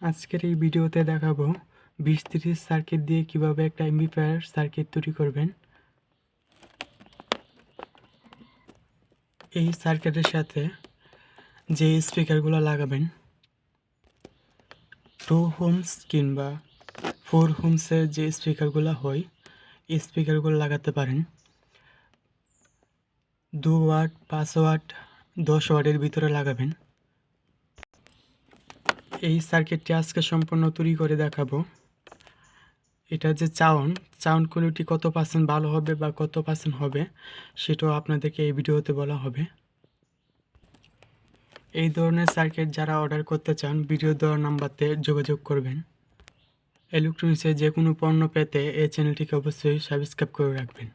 আজকের এই ভিডিওতে দেখাবো বিশ তিরিশ সার্কিট দিয়ে কীভাবে একটা এমবিফায়ার সার্কিট তৈরি করবেন। এই সার্কিটের সাথে যে স্পিকারগুলো লাগাবেন টু হোমস কিংবা ফোর হোমসের যে স্পিকারগুলো হয়, এই স্পিকারগুলো লাগাতে পারেন। দু ওয়াট পাঁচ ওয়াট দশ ওয়াটের ভিতরে লাগাবেন। এই সার্কিটটি আজকে সম্পূর্ণ তৈরি করে দেখাবো। এটা যে চাউন চাউন কোয়ালিটি কত পার্সেন্ট ভালো হবে বা কত পার্সেন্ট হবে, সেটাও আপনাদেরকে এই ভিডিওতে বলা হবে। এই ধরনের সার্কিট যারা অর্ডার করতে চান, ভিডিও দেওয়ার নাম্বারতে যোগাযোগ করবেন। ইলেকট্রনিক্সের যে কোনো পণ্য পেতে এই চ্যানেলটিকে অবশ্যই সাবস্ক্রাইব করে রাখবেন।